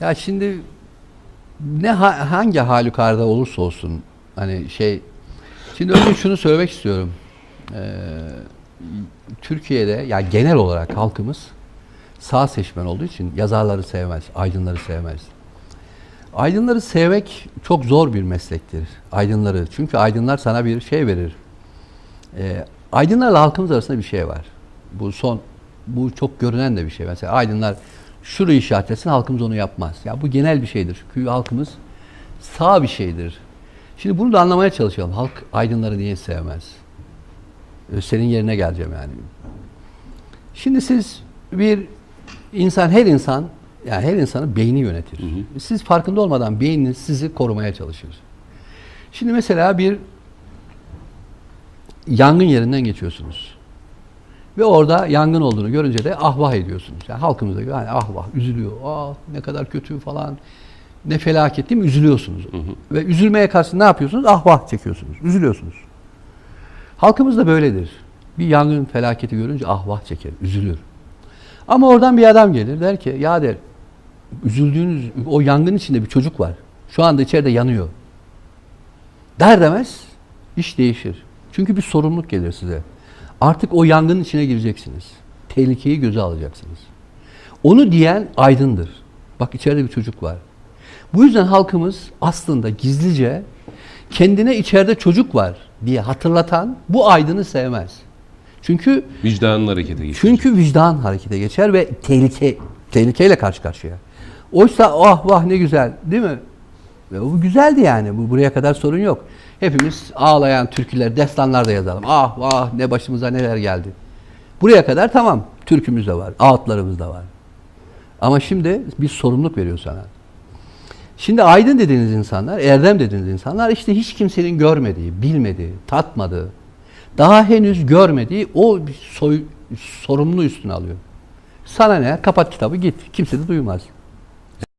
Ya şimdi ne ha- hangi halükarda olursa olsun hani şey şimdi önce şunu söylemek istiyorum. Ee, Türkiye'de ya genel olarak halkımız sağ seçmen olduğu için yazarları sevmez, aydınları sevmez. Aydınları sevmek çok zor bir meslektir. Aydınları. Çünkü aydınlar sana bir şey verir. Ee, aydınlarla halkımız arasında bir şey var. Bu son, bu çok görünen de bir şey. Mesela aydınlar şurayı işaretlesin halkımız onu yapmaz. Ya bu genel bir şeydir. Çünkü halkımız sağ bir şeydir. Şimdi bunu da anlamaya çalışalım. Halk aydınları niye sevmez? Ee, Senin yerine geleceğim yani. Şimdi siz bir insan, her insan, yani her insanın beyni yönetir. Siz farkında olmadan beyniniz sizi korumaya çalışır. Şimdi mesela bir yangın yerinden geçiyorsunuz. Ve orada yangın olduğunu görünce de ahvah ediyorsunuz. Yani halkımıza göre hani ahvah, üzülüyor. Aa ne kadar kötü falan. Ne felaket değil mi? Üzülüyorsunuz. Ve üzülmeye karşı ne yapıyorsunuz? Ahvah çekiyorsunuz. Üzülüyorsunuz. Halkımız da böyledir. Bir yangın felaketi görünce ahvah çeker, üzülür. Ama oradan bir adam gelir der ki ya der üzüldüğünüz o yangın içinde bir çocuk var. Şu anda içeride yanıyor. Der demez iş değişir. Çünkü bir sorumluluk gelir size. Artık o yangının içine gireceksiniz. Tehlikeyi göze alacaksınız. Onu diyen aydındır. Bak içeride bir çocuk var. Bu yüzden halkımız aslında gizlice kendine içeride çocuk var diye hatırlatan bu aydını sevmez. Çünkü Vicdanın harekete geçiyor. çünkü vicdan harekete geçer ve tehlike tehlikeyle karşı karşıya. Oysa ah vah ne güzel değil mi? Ve bu güzeldi yani. Bu buraya kadar sorun yok. Hepimiz ağlayan türküler, destanlar da yazalım. Ah vah ne başımıza neler geldi. Buraya kadar tamam. Türkümüz de var, ağıtlarımız da var. Ama şimdi bir sorumluluk veriyor sana. Şimdi aydın dediğiniz insanlar, erdem dediğiniz insanlar işte hiç kimsenin görmediği, bilmediği, tatmadığı, daha henüz görmediği o soy, sorumluluğu üstüne alıyor. Sana ne? Kapat kitabı git. Kimse de duymaz.